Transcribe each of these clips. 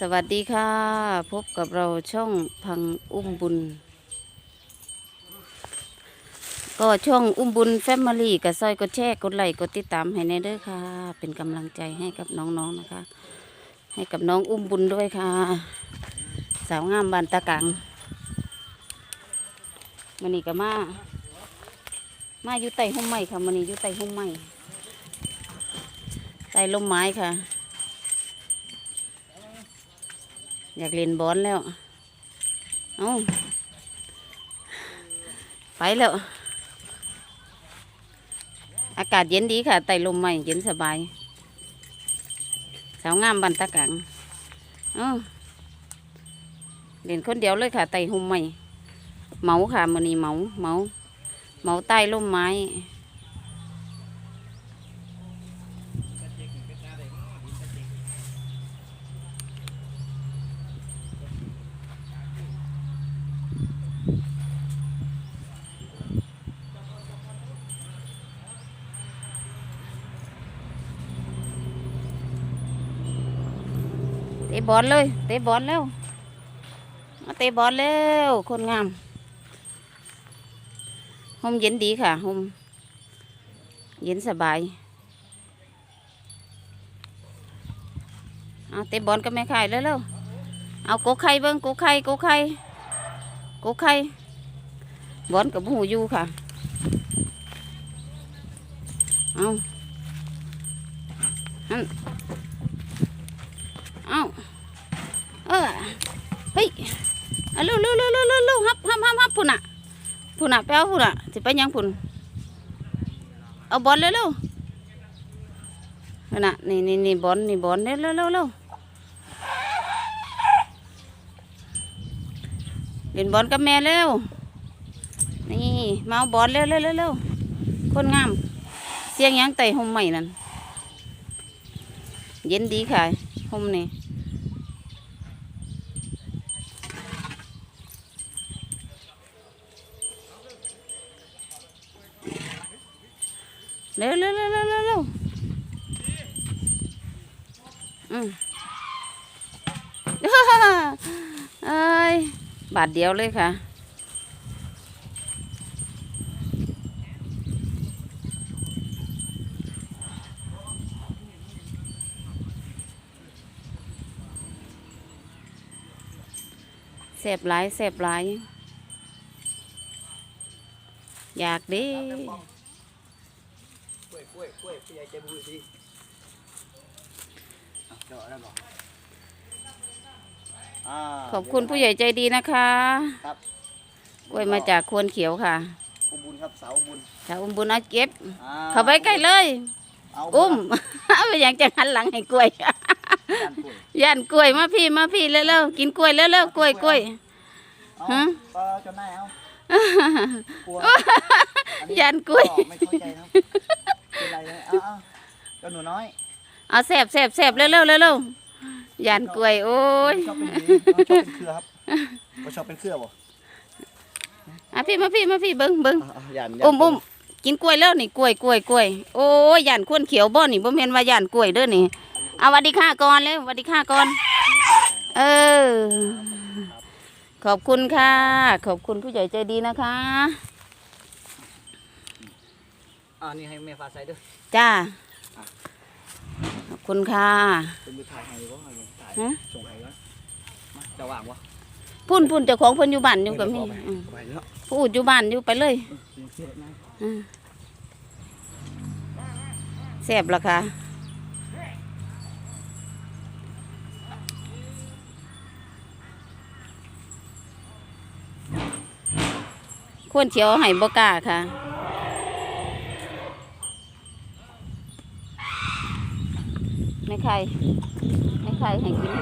สวัสดีค่ะ พบกับเราช่องพังอุ้มบุญ ก็ช่องอุ้มบุญแฟมิลี่กับซอยกดแชร์กดไลค์กดติดตามให้ในเด้อค่ะ เป็นกำลังใจให้กับน้องๆนะคะ ให้กับน้องอุ้มบุญด้วยค่ะ สาวงามบานตะกังมันนี่ก็มา มาอยู่ใต้ห่มไม้ค่ะมันนี่อยู่ใต้ห่มไม้ใต้ลมไม้ค่ะ อยากเล่นบอลแล้ว เอาไปแล้ว อากาศเย็นดีค่ะไต่ลมใหม่เย็นสบาย สาวงามบันตะกังเอาเล่นคนเดียวเลยค่ะไต่หุ่มใหม่ เมาค่ะมือนี้เมา เมา เมาใต้ร่มไม้ บอลเลย เตะบอลเร็วมาเตะบอลเร็วคนงามห่มเย็นดีค่ะห่มเย็นสบายเอาเตะบอลก็ไม่ขายเร็วเอาโกกไข่เบิ้งโกกไข่โกกไข่โกกไข่บอลกับหูยูค่ะ เอาอันเอาเออเฮ้ ยเอาเร็วเร็วเร็วเร็วเร็วเร็วฮับฮับฮับฮับพุ่นอะพุ่นอะแป้วพุ่นอะสิไปยังพุ่นเอาบอลเร็วเร็วพุ่นอะนี่นี่นี่บอลนี่บอลเร็วเร็วเร็วเล่นบอลกับแม่เร็วนี่มาเอาบอลเร็วเร็วเร็วคนงาม เสียงยังไต่ห่มใหม่นั่นเย็นดีค่ะห่มนี่ เร็วเร็วเร็วเร็วเร็วเอืมเอ้ยบาทเดียวเลยค่ะ เสบหลายเสบหลาย อยากดิ กล้วยกล้วยกล้วยพี่ใหญ่ใจบุญดีเจาะแล้วบอกอ่าขอบคุณผู้ใหญ่ใจดีนะคะครับกล้วยมาจากควรเขียวค่ะอุบุญครับเสาบุญชาวอุ้มบุญเอาเก็บ อ่เข้าไปใกล้เลยเอาอุ้มไม่อยากจะหันหลังให้กล้วย ด้านกล้วยย่านกล้วยมาพี่มาพี่เร็วๆกินกล้วยเร็วๆกล้วยกล้วย เอาฮะก็จนได้เอากลัวอันนี้ย่านกล้วยไม่เข้าใจครับ จ้าหนูน้อยเอาแสบแสบแสบเร็วๆเร็วๆย่านกล้วยโอ้ยชอบเป็นหวีชอบเป็นเครือครับว่าชอบเป็นเครือบ่อะพี่มาพี่มาพี่เบิ้งเบิ้งเอาเอาย่านอุ้มอุ้มกินกล้วยแล้วนี่กล้วยกล้วยกล้วยโอ้ยย่านควรเขียวบ่นี่บ่แม่นว่าย่านกล้วยเด้อนี่เอาหวัดดีค่ะก่อนเลยหวัดดีค่ะก่อน เออ ขอบคุณค่ะ ขอบคุณผู้ใหญ่ใจดีนะคะอ่านี่ให้แม่ฟ้าใสด้วยจ้าขอบ คุณค่ะเป็นมือถ่ายให้บ่ให้ถ่ายฮะส่งให้วะมาจะว่างวะพุ่นพุ่นเจ้าของเพิ่นอยู่บ้านอยู่กับมีอืมไปแล้วผู้อยู่บ้านอยู่ไปเลยเสียนะอืมแซ่บละค่ะควรเฉียวให้บกล้าค่ะ ไม่ ใครไม่ใครให้กิน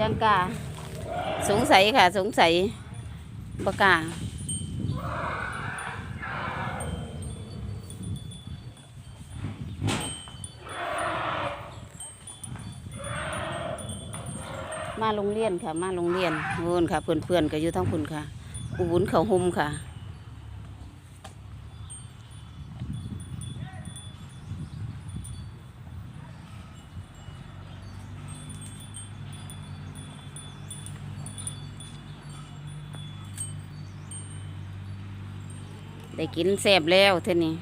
จังกาสงสัยค่ะ สงสัยบกล้ามาโรงเรียนค่ะ มาโรงเรียนโน่นค่ะ เพื่อนๆก็อยู่ทั้งคุณค่ะ อุบุญเขาห่มค่ะ ได้กินแซ่บแล้วเท่านี้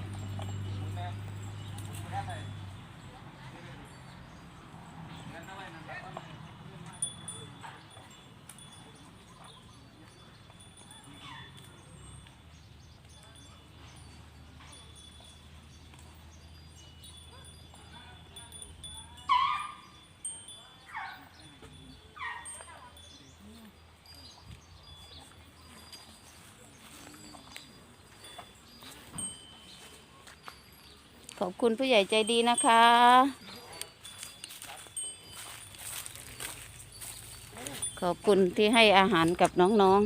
ขอบคุณผู้ใหญ่ใจดีนะคะ ขอบคุณที่ให้อาหารกับน้อง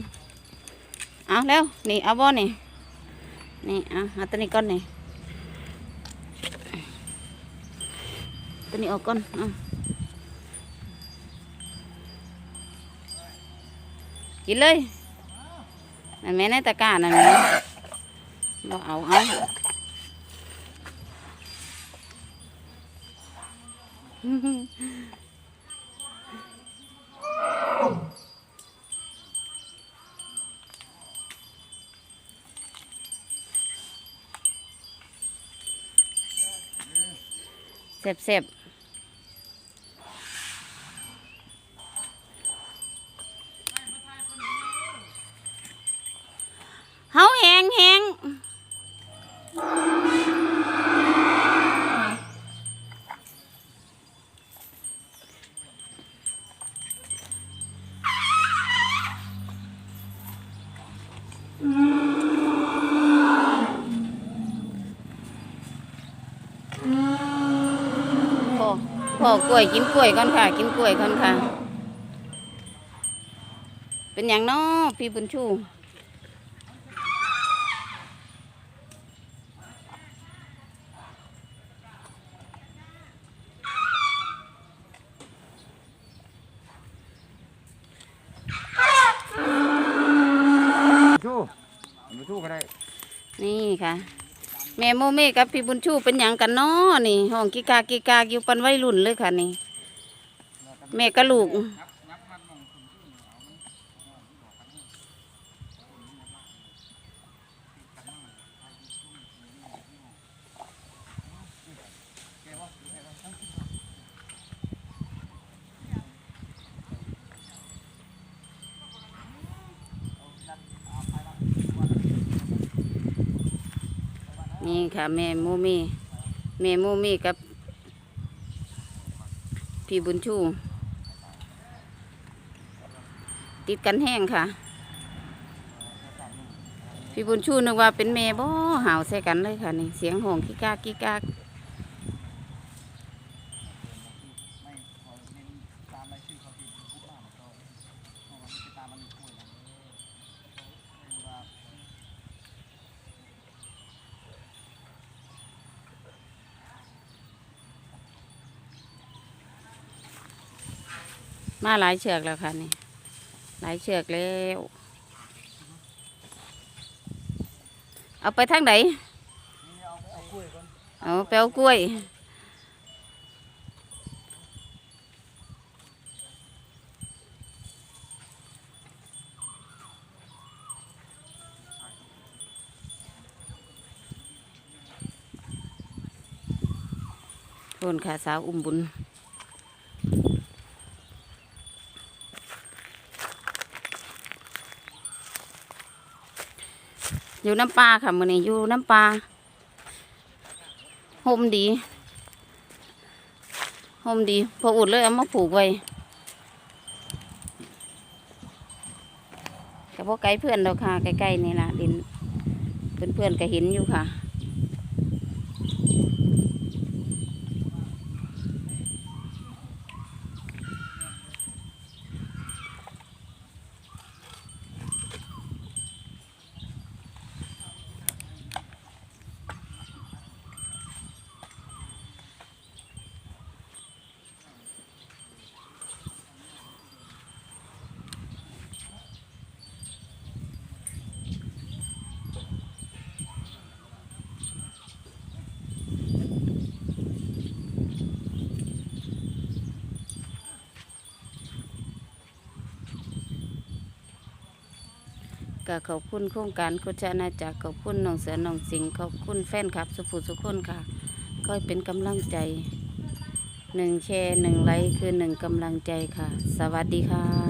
ๆ เอาแล้วนี่เอาบ่นี่ นี่เอาเอาตัวนี้ก่อนนี่ ตัวนี้ออกก่อนเอากินเลยนั่นแม่ในตะกร้านั่นแม่บ่เอาเอา เสบเสบเฮาแหงแหงพอพ อกล้วยกินกล้วยก่อนค่ะ กินกล้วยก่อนค่ะ เป็นอย่างน้อพี่บุญชูมาชู้ก็ได้ นี่ค่ะ แม่โมเมกับพี่บุญชูเป็นอย่างกันน้อนี่ห้องกิกากิกากิวปันไว้รุ่นเลยค่ะนี่ แม่กระลูก นี่ค่ะแม่โมเมแม่โมเมกับ พี่บุญชู ติดกันแห้งค่ะ พี่บุญชูนึกว่าเป็นแม่บ่ห่าวใส่กันเลยค่ะนี่เสียงห้องกิกากกิกาก ไม่พอเน้นตามรายชื่อเขาที่พูดมากมันก็เพราะว่ามันจะตามมันคุยนะคือว่า มาหลายเชือกแล้วค่ะนี่ หลายเชือกแล้ว เอาไปทางไหนเอาไปเอากล้วยโทนค่ะสาวอุ้มบุญ อยู่น้ำปลาค่ะมือนี้อยู่น้ำปลาห่มดีห่มดี พออุดเลยเอามาผูกไว้กับพวกไกลเพื่อนเราค่ะใกล้ๆนี่ล่ะดินเพื่อนๆก็เห็นอยู่ค่ะ ก็ขอบคุณโครงการโคชนาจักรขอบคุณน้องเสือน้องสิงขอบคุณแฟนคลับ สุภูสุคนค่ะก็เป็นกำลังใจหนึ่งแชร์หนึ่งไลค์คือหนึ่งกำลังใจค่ะ สวัสดีค่ะ